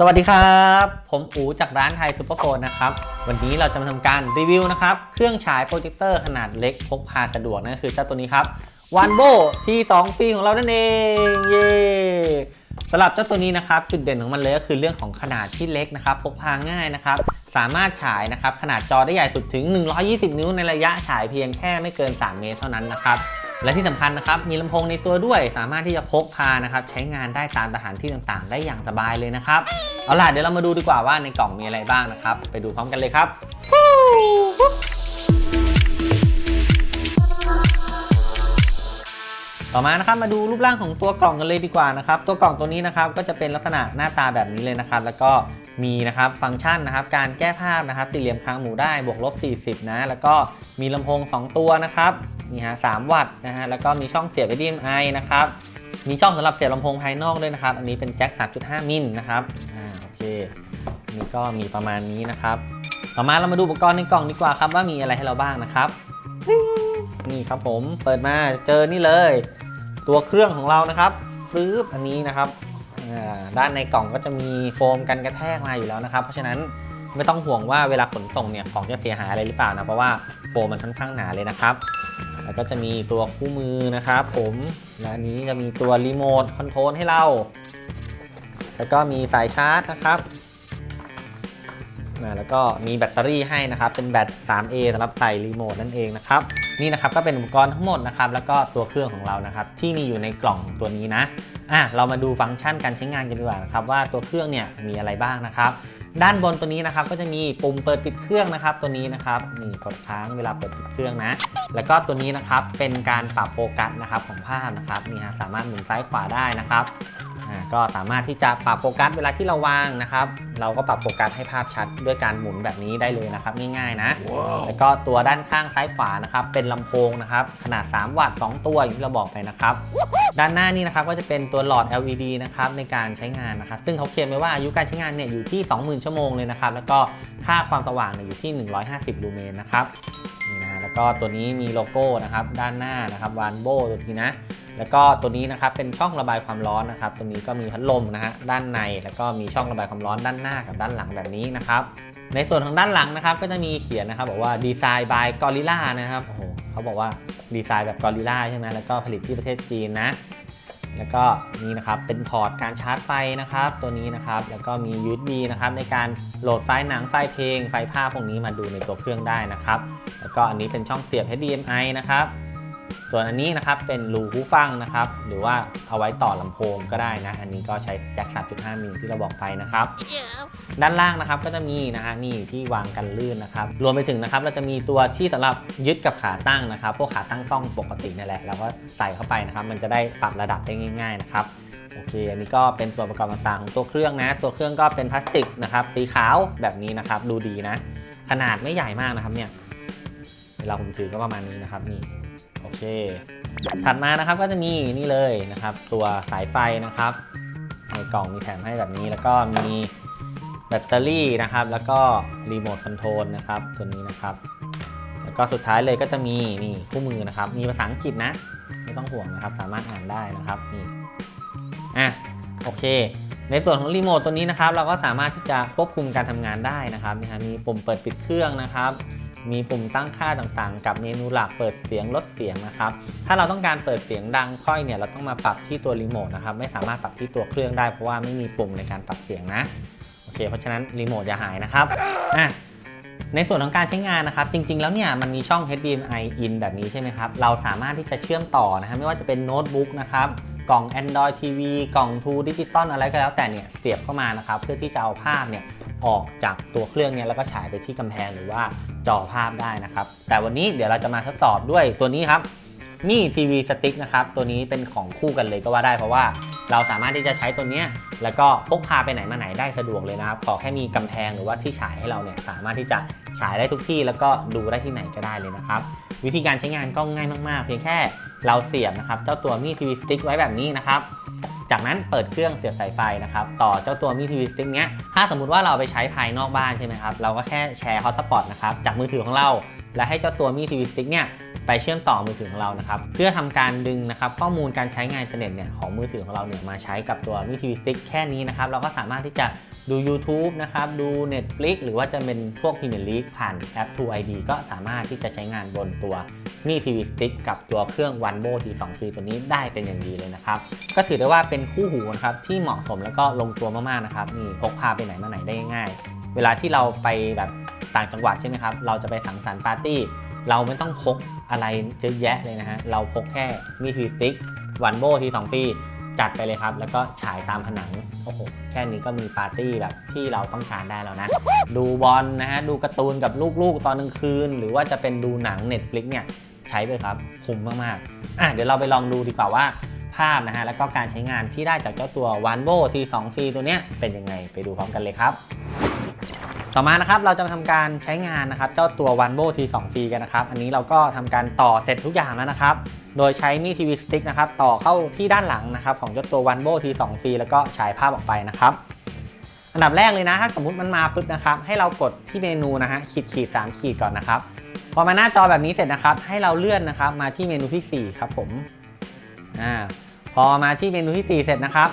สวัสดีครับ ผมอูจากร้านไทยซูเปอร์โฟนนะครับ วันนี้เราจะมาทำการรีวิวนะครับ เครื่องฉายโปรเจคเตอร์ขนาดเล็กพกพาสะดวกนั่นก็คือเจ้าตัวนี้ครับวันโบที่2ปีของเรานั่นเองเย้สำหรับเจ้าตัวนี้นะครับ จุดเด่นของมันเลยก็คือเรื่องของขนาดที่เล็กนะครับ พกพาง่ายนะครับ สามารถฉายนะครับ ขนาดจอได้ใหญ่สุดถึง 120 นิ้วในระยะฉายเพียงแค่ไม่เกิน 3 เมตรเท่านั้นนะครับ และที่สำคัญนะครับมีลำโพงในตัวด้วย สามารถที่จะพกพานะครับใช้งานได้ตามสถานที่ต่างๆ ได้อย่างสบายเลยนะครับเอาล่ะเดี๋ยวเรามาดูดีกว่าว่าในกล่องมีอะไรบ้างนะครับ ไปดูพร้อมกันเลยครับต่อมานะครับมาดูรูปร่างของตัวกล่องกันเลยดีกว่านะครับ ตัวกล่องตัวนี้นะครับก็จะเป็นลักษณะหน้าตาแบบนี้เลยนะครับ แล้วก็มีนะครับฟังก์ชันนะครับ การแก้ภาพนะครับ สี่เหลี่ยมคางหมูได้บวกลบ40 นะ แล้วก็มีลำโพง 2 ตัวนะครับ นี่ฮะ3วัตต์นะฮะแล้วก็มีช่องเสียบ HDMI นะครับมีช่องสำหรับเสียบลำโพงภายนอกด้วยนะครับ อันนี้เป็นแจ็ค 3.5 มิลนะครับอ่าโอเคนี่ก็มีประมาณนี้นะครับต่อมาเรามาดูอุปกรณ์ในกล่องดีกว่าครับว่ามีอะไรให้เราบ้างนะครับนี่ครับผมเปิดมาเจอนี่เลย ตัวเครื่องของเรานะครับปึ๊บอันนี้นะครับอ่าด้านในกล่องก็จะมีโฟมกันกระแทกมาอยู่แล้วนะครับ เพราะฉะนั้นไม่ต้องห่วงว่าเวลาขนส่งเนี่ยของจะเสียหายอะไรหรือเปล่านะเพราะว่าโฟมมันค่อนข้างหนาเลยนะครับ แล้วก็จะมีตัวคู่มือนะครับผมและอันนี้จะมีตัวรีโมทคอนโทรลให้เรา แล้วก็มีสายชาร์จนะครับแล้วก็มีแบตเตอรี่ให้นะครับ เป็นแบต 3A สำหรับใส่รีโมทนั่นเองนะครับ นี่นะครับก็เป็นอุปกรณ์ทั้งหมดนะครับแล้วก็ตัวเครื่องของเรานะครับที่มีอยู่ในกล่องตัวนี้นะอะเรามาดูฟังก์ชันการใช้งานกันดีกว่านะครับว่าตัวเครื่องเนี่ยมีอะไรบ้างนะครับ ด้านบนตัวนี้นะครับก็จะมีปุ่มเปิดปิดเครื่องนะครับ ตัวนี้นะครับนี่กดค้างเวลาเปิดปิดเครื่องนะ แล้วก็ตัวนี้นะครับเป็นการปรับโฟกัสนะครับของภาพนะครับนี่ฮะสามารถหมุนซ้ายขวาได้นะครับ อ่าก็สามารถที่จะปรับโฟกัสเวลาที่เราวางนะครับ เราก็ปรับโฟกัสให้ภาพชัดด้วยการหมุนแบบนี้ได้เลยนะครับ ง่ายๆนะ แล้วก็ตัวด้านข้างซ้ายขวานะครับ เป็นลำโพงนะครับ ขนาด 3 วัตต์ 2 ตัวอย่างที่เราบอกไปนะครับ ด้านหน้านี่นะครับก็จะเป็นตัวหลอด LED นะครับในการใช้งานนะครับ ซึ่งเขาเคลมไว้ว่าอายุการใช้งานเนี่ยอยู่ที่ 20,000 ชั่วโมงเลยนะครับ แล้วก็ค่าความสว่างเนี่ยอยู่ที่ 150 ลูเมนนะครับ นี่นะฮะแล้วก็ตัวนี้มีโลโก้นะครับด้านหน้านะครับวานโบตัวทีนะ แล้วก็ตัวนี้นะครับเป็นช่องระบายความร้อนนะครับ ตัวนี้ก็มีพัดลมนะฮะด้านใน แล้วก็มีช่องระบายความร้อนด้านหน้ากับด้านหลังแบบนี้นะครับ ในส่วนของด้านหลังนะครับ ก็จะมีเขียนนะครับบอกว่าดีไซน์บายกอริล่านะครับโอ้โหเขาบอกว่าดีไซน์แบบกอริล่าใช่ไหมแล้วก็ผลิตที่ประเทศจีนนะแล้วก็นี่นะครับเป็นพอร์ตการชาร์จไฟนะครับ ตัวนี้นะครับแล้วก็มี USB นะครับในการโหลดไฟล์หนังไฟล์เพลงไฟล์ภาพพวกนี้มาดูในตัวเครื่องได้นะครับ แล้วก็อันนี้เป็นช่องเสียบ HDMI นะครับ ส่วนอันนี้นะครับเป็นรูหูฟังนะครับ หรือว่าเอาไว้ต่อลำโพงก็ได้นะ อันนี้ก็ใช้แจ็ค 3.5 มิลที่เราบอกไปนะครับ ด้านล่างนะครับก็จะมีนะฮะนี่ที่วางกันลื่นนะครับ รวมไปถึงนะครับเราจะมีตัวที่สำหรับยึดกับขาตั้งนะครับ พวกขาตั้งกล้องปกตินี่แหละเราก็ใส่เข้าไปนะครับ มันจะได้ปรับระดับได้ง่าย ๆ นะครับโอเค อันนี้ก็เป็นส่วนประกอบต่างๆของตัวเครื่องนะ ตัวเครื่องก็เป็นพลาสติกนะครับ สีขาวแบบนี้นะครับ ดูดีนะ ขนาดไม่ใหญ่มากนะครับเนี่ย เวลาผมถือก็ประมาณนี้นะครับ นี่ โอเค ถัดมานะครับก็จะมีนี่เลยนะครับ ตัวสายไฟนะครับ ในกล่องมีแถมให้แบบนี้ แล้วก็มีแบตเตอรี่นะครับ แล้วก็รีโมทคอนโทรลนะครับ ตัวนี้นะครับ แล้วก็สุดท้ายเลยก็จะมีนี่คู่มือนะครับ มีภาษาอังกฤษนะ ไม่ต้องห่วงนะครับ สามารถอ่านได้นะครับนี่อะโอเค ในส่วนของรีโมทตัวนี้นะครับ เราก็สามารถที่จะควบคุมการทำงานได้นะครับนะฮะมีปุ่มเปิดปิดเครื่องนะครับ มีปุ่มตั้งค่าต่างๆ กับเมนูหลักเปิดเสียงลดเสียงนะครับ ถ้าเราต้องการเปิดเสียงดังค่อยเนี่ยเราต้องมาปรับที่ตัวรีโมทนะครับ ไม่สามารถปรับที่ตัวเครื่องได้เพราะว่าไม่มีปุ่มในการปรับเสียงนะ โอเค เพราะฉะนั้นรีโมทอย่าหายนะครับ อะในส่วนของการใช้งานนะครับ จริงๆ แล้วเนี่ยมันมีช่อง HDMI in แบบนี้ใช่ไหมครับ เราสามารถที่จะเชื่อมต่อนะครับไม่ว่าจะเป็นโน้ตบุ๊กนะครับ กล่อง Android TV กล่อง True Digital อะไรก็แล้วแต่เนี่ยเสียบเข้ามานะครับเพื่อที่จะเอาภาพเนี่ยออกจากตัวเครื่องเนี่ยแล้วก็ฉายไปที่กำแพงหรือว่าจอภาพได้นะครับ แต่วันนี้เดี๋ยวเราจะมาทดสอบด้วยตัวนี้ครับนี่ทีวีสติ๊กนะครับ ตัวนี้เป็นของคู่กันเลยก็ว่าได้เพราะว่าเราสามารถที่จะใช้ตัวเนี้ยแล้วก็พกพาไปไหนมาไหนได้สะดวกเลยนะครับ ขอแค่มีกำแพงหรือว่าที่ฉายให้เราเนี่ยสามารถที่จะฉายได้ทุกที่แล้วก็ดูได้ที่ไหนก็ได้เลยนะครับ วิธีการใช้งานก็ง่ายมาก ๆ เพียงแค่เราเสียบนะครับเจ้าตัวมีทีวีสติ๊กไว้แบบนี้นะครับ จากนั้นเปิดเครื่องเสียบสายไฟนะครับต่อเจ้าตัวมีทีวีสติ๊กเนี้ยถ้าสมมุติว่าเราเอาไปใช้ภายนอกบ้านใช่ไหมครับเราก็แค่แชร์ฮอตสปอตนะครับจากมือถือของเรา และให้เจ้าตัวมี TV Stick เนี่ยไปเชื่อมต่อมือถือของเรานะครับเพื่อทำการดึงนะครับข้อมูลการใช้งานอินเทอร์เน็ตเนี่ยของมือถือของเราเนี่ยมาใช้กับตัวมี TV Stick แค่นี้นะครับเราก็สามารถที่จะดู YouTube นะครับดู Netflix หรือว่าจะเป็นพวก Premier League ผ่านแอป True ID ก็สามารถที่จะใช้งานบนตัวมี TV Stick กับตัวเครื่อง OneBo T2C ตัวนี้ได้เป็นอย่างดีเลยนะครับ ก็ถือได้ว่าเป็นคู่หูนะครับที่เหมาะสมแล้วก็ลงตัวมากๆนะครับนี่พกพาไปไหนมาไหนได้ง่าย เวลาที่เราไปแบบต่างจังหวัดใช่ไหมครับ เราจะไปสังสรรค์ปาร์ตี้ เราไม่ต้องพกอะไรเยอะแยะเลยนะฮะ เราพกแค่มีทีสติ๊กวันโบทีสองฟรีจัดไปเลยครับ แล้วก็ฉายตามผนัง โอ้โห แค่นี้ก็มีปาร์ตี้แบบที่เราต้องการได้แล้วนะ ดูบอลนะฮะ ดูการ์ตูนกับลูกๆ ตอนกลางคืน หรือว่าจะเป็นดูหนัง Netflix เนี่ย ใช้ไปครับคุ้มมากๆ อะ เดี๋ยวเราไปลองดูดีกว่าว่าภาพนะฮะ แล้วก็การใช้งานที่ได้จากเจ้าตัว o n e b o T2C ตัวเนี้ยเป็นยังไง ไปดูพร้อมกันเลยครับ ต่อมานะครับเราจะมาทำการใช้งานนะครับเจ้าตัว o n e b o T2 ฟรีกันนะครับ อันนี้เราก็ทำการต่อเสร็จทุกอย่างแล้วนะครับ โดยใช้มี TV Stick นะครับต่อเข้าที่ด้านหลังนะครับของเจ้าตัว o n e b o T2 ฟรีแล้วก็ฉายภาพออกไปนะครับ อันดับแรกเลยนะ ถ้าสมมุติมันมาปุ๊บนะครับ ให้เรากดที่เมนูนะฮะขีดขีดสามขีดก่อนนะครับพอมาหน้าจอแบบนี้เสร็จนะครับ ให้เราเลื่อนนะครับมาที่เมนูที่ 4 ครับผมอ่าพอมาที่เมนูที่ 4 เสร็จนะครับ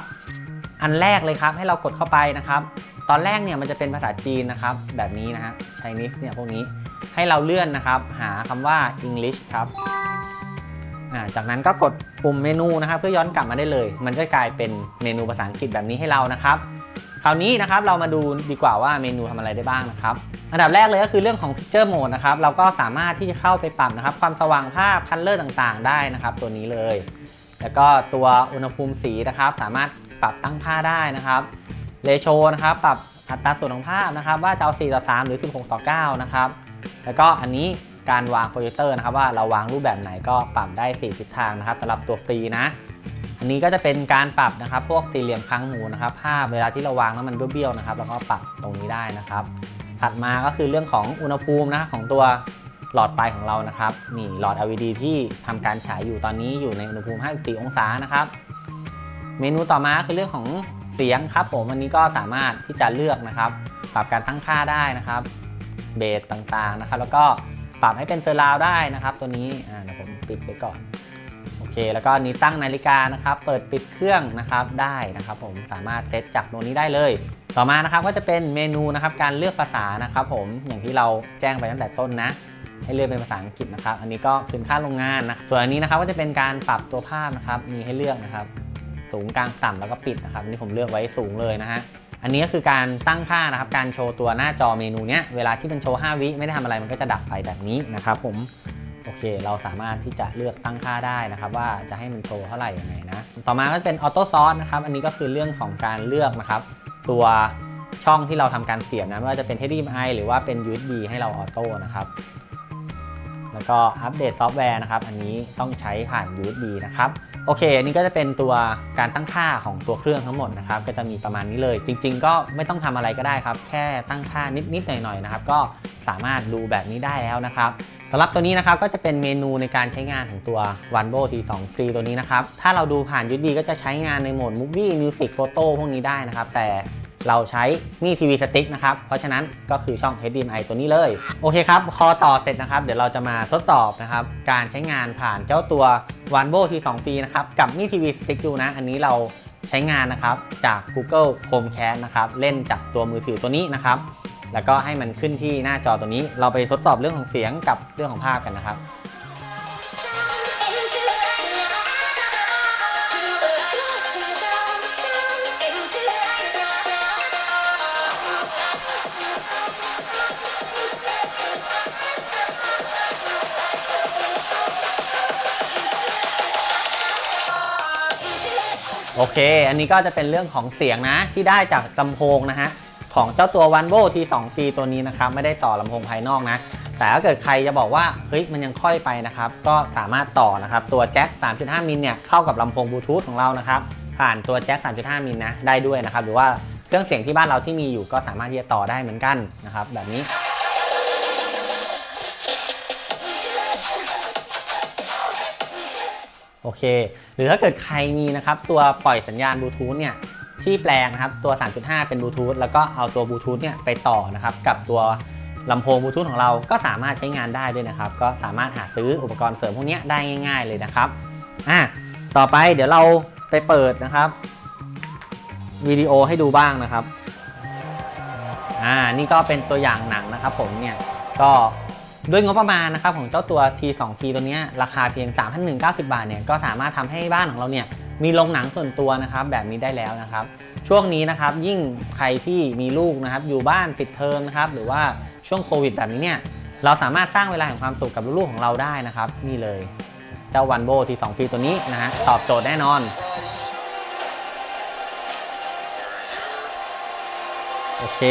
อันแรกเลยครับให้เรากดเข้าไปนะครับ ตอนแรกเนี่ยมันจะเป็นภาษาจีนนะครับ แบบนี้นะฮะ Chinese เนี่ยพวกนี้ให้เราเลื่อนนะครับ หาคำว่า English ครับาจากนั้นก็กดปุ่มเมนูนะครับ เพื่อย้อนกลับมาได้เลย มันจะกลายเป็นเมนูภาษาอังกฤษแบบนี้ให้เรานะครับ คราวนี้นะครับเรามาดูดีกว่าว่าเมนูทำอะไรได้บ้างนะครับ อันดับแรกเลยก็คือเรื่องของ Picture Mode นะครับ เราก็สามารถที่จะเข้าไปปรับนะครับ ความสว่างภาพคันเลอร์ต่างๆ ได้นะครับ ตัวนี้เลย แล้วก็ตัวอุณหภูมิสีนะครับ สามารถปรับตั้งค่าได้นะครับ เรโชนะครับปรับอัตราส่วนของภาพนะครับว่าจะเอา 4 ต่อ 3 หรือ 16 ต่อ 9 นะครับ แล้วก็อันนี้การวางโปรเจคเตอร์นะครับว่าเราวางรูปแบบไหนก็ปรับได้ 4 ทิศทางนะครับสำหรับตัวฟรีนะ อันนี้ก็จะเป็นการปรับนะครับ พวกสี่เหลี่ยมค้างหมูนะครับภาพเวลาที่เราวางแล้วมันเบี้ยวๆนะครับแล้วก็ปรับตรงนี้ได้นะครับ ถัดมาก็คือเรื่องของอุณหภูมินะของตัวหลอดไฟของเรานะครับนี่หลอด LED ที่ทำการฉายอยู่ตอนนี้อยู่ในอุณหภูมิ 54 องศานะครับ เมนูต่อมาคือเรื่องของ เสียงครับผมอันนี้ก็สามารถที่จะเลือกนะครับ ปรับการตั้งค่าได้นะครับเบสต่างๆนะครับ แล้วก็ปรับให้เป็นเซอร์ราวได้นะครับ ตัวนี้อ่าเดี๋ยวผมปิดไปก่อนโอเค แล้วก็นี้ตั้งนาฬิกานะครับ เปิดปิดเครื่องนะครับได้นะครับ ผมสามารถเซตจากตรงนี้ได้เลย ต่อมานะครับก็จะเป็นเมนูนะครับการเลือกภาษานะครับ ผมอย่างที่เราแจ้งไปตั้งแต่ต้นนะให้เลือกเป็นภาษาอังกฤษนะครับ อันนี้ก็คืนค่าโรงงานนะ ส่วนอันนี้นะครับก็จะเป็นการปรับตัวภาพนะครับ มีให้เลือกนะครับ สูงกลางต่ำแล้วก็ปิดนะครับอันนี่ผมเลือกไว้สูงเลยนะฮะอันนี้ก็คือการตั้งค่านะครับการโชว์ตัวหน้าจอเมนูเนี้ยเวลาที่มันโชว์ 5 วิไม่ได้ทำอะไรมันก็จะดับไปแบบนี้นะครับผมโอเค เราสามารถที่จะเลือกตั้งค่าได้นะครับ ว่าจะให้มันโชว์เท่าไหร่ยังไงนะ ต่อมาก็จะเป็นออโต้ซอสนะครับ อันนี้ก็คือเรื่องของการเลือกนะครับ ตัวช่องที่เราทำการเสียบนะไม่ว่าจะเป็น HDMI หรือว่าเป็น USB ให้เราออโต้นะครับ แล้วก็อัปเดตซอฟต์แวร์นะครับ อันนี้ต้องใช้ผ่าน USB นะครับ โอเค อันนี้ก็จะเป็นตัวการตั้งค่าของตัวเครื่องทั้งหมดนะครับ ก็จะมีประมาณนี้เลย จริง ๆ ก็ไม่ต้องทำอะไรก็ได้ครับ แค่ตั้งค่านิดๆหน่อยๆนะครับ ก็สามารถดูแบบนี้ได้แล้วนะครับสำหรับตัวนี้นะครับก็จะเป็นเมนูในการใช้งานของตัว o n e b o T2 Free ตัวนี้นะครับ ถ้าเราดูผ่านยูดีก็จะใช้งานในโหมด Movie Music Photo พวกนี้ได้นะครับ แต่ เราใช้มีทีวีสติ๊กนะครับ เพราะฉะนั้นก็คือช่อง HDMI ตัวนี้เลย โอเคครับ พอต่อเสร็จนะครับ เดี๋ยวเราจะมาทดสอบนะครับ การใช้งานผ่านเจ้าตัว o n e b o T2 ฟรีนะครับ กับมีทีวีสติ๊กดูนะ อันนี้เราใช้งานนะครับ จาก Google Chromecast นะครับ เล่นจากตัวมือถือตัวนี้นะครับ แล้วก็ให้มันขึ้นที่หน้าจอตัวนี้ เราไปทดสอบเรื่องของเสียงกับเรื่องของภาพกันนะครับ โอเค อันนี้ก็จะเป็นเรื่องของเสียงนะที่ได้จากลำโพงนะฮะของเจ้าตัว o n e b o T2C ตัวนี้นะครับไม่ได้ต่อลำโพงภายนอกนะ แต่ถ้าเกิดใครจะบอกว่าเฮ้ยมันยังค่อยไปนะครับ ก็สามารถต่อนะครับ ตัวแจ็ค 3.5 มิลเนี่ยเข้ากับลำโพงบลูทูธของเรานะครับ ผ่านตัวแจ็ค 3.5 มิลนะได้ด้วยนะครับ หรือว่าเครื่องเสียงที่บ้านเราที่มีอยู่ก็สามารถที่จะต่อได้เหมือนกันนะครับแบบนี้ โอเค หรือถ้าเกิดใครมีนะครับตัวปล่อยสัญญาณบลูทูธเนี่ยที่แปลงนะครับตัว 3.5 เป็นบลูทูธแล้วก็เอาตัวบลูทูธเนี่ยไปต่อนะครับกับตัวลำโพงบลูทูธของเราก็สามารถใช้งานได้ด้วยนะครับ ก็สามารถหาซื้ออุปกรณ์เสริมพวกนี้ได้ง่าย ๆเลยนะครับอะต่อไปเดี๋ยวเราไปเปิดนะครับวิดีโอให้ดูบ้างนะครับอ่านี่ก็เป็นตัวอย่างหนังนะครับผมเนี่ยก็ ด้วยงบประมาณนะครับของเจ้าตัว T2C ตัวนี้ราคาเพียง 3,190 บาทเนี่ยก็สามารถทำให้บ้านของเราเนี่ยมีโรงหนังส่วนตัวนะครับแบบนี้ได้แล้วนะครับ ช่วงนี้นะครับยิ่งใครที่มีลูกนะครับอยู่บ้านปิดเทอมนะครับหรือว่าช่วงโควิดแบบนี้เนี่ยเราสามารถสร้างเวลาแห่งความสุขกับลูกๆของเราได้นะครับ นี่เลยเจ้าวันโบ T2C ตัวนี้นะฮะตอบโจทย์แน่นอน โอเค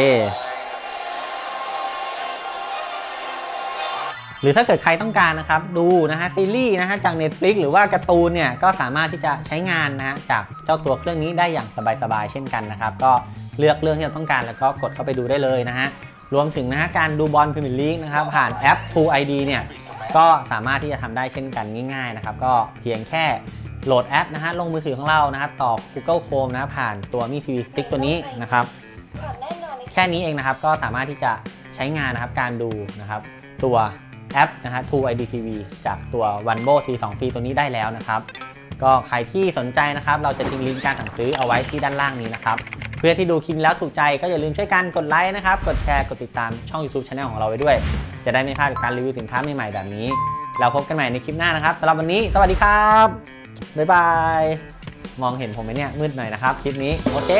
หรือถ้าเกิดใครต้องการนะครับดูนะฮะซีรีส์นะฮะจาก Netflix หรือว่าการ์ตูนเนี่ยก็สามารถที่จะใช้งานนะฮะจากเจ้าตัวเครื่องนี้ได้อย่างสบายๆเช่นกันนะครับ ก็เลือกเรื่องที่เราต้องการแล้วก็กดเข้าไปดูได้เลยนะฮะรวมถึงนะฮะการดูบอลพรีเมียร์ลีกนะครับผ่านแอป True ID เนี่ยก็สามารถที่จะทำได้เช่นกันง่ายๆนะครับก็เพียงแค่โหลดแอปนะฮะลงมือถือของเรานะครับต่อ Google Chrome นะผ่านตัวมี TV Stick ตัวนี้นะครับแค่นี้เองนะครับก็สามารถที่จะใช้งานนะครับการดูนะครับตัว แอปนะฮะ True ID TV จากตัว o n e b o T2C ตัวนี้ได้แล้วนะครับ ก็ใครที่สนใจนะครับ เราจะทิ้งลิงก์การสั่งซื้อเอาไว้ที่ด้านล่างนี้นะครับ เพื่อที่ดูคลิปแล้วถูกใจก็อย่าลืมช่วยกันกดไลค์นะครับ กดแชร์ กดติดตามช่อง YouTube Channel ของเราไว้ด้วย จะได้ไม่พลาดการรีวิวสินค้าใหม่ๆแบบนี้ เราพบกันใหม่ในคลิปหน้านะครับสำหรับวันนี้ สวัสดีครับบ๊ายบาย มองเห็นผมไหมเนี่ยมืดหน่อยนะครับคลิปนี้โอเค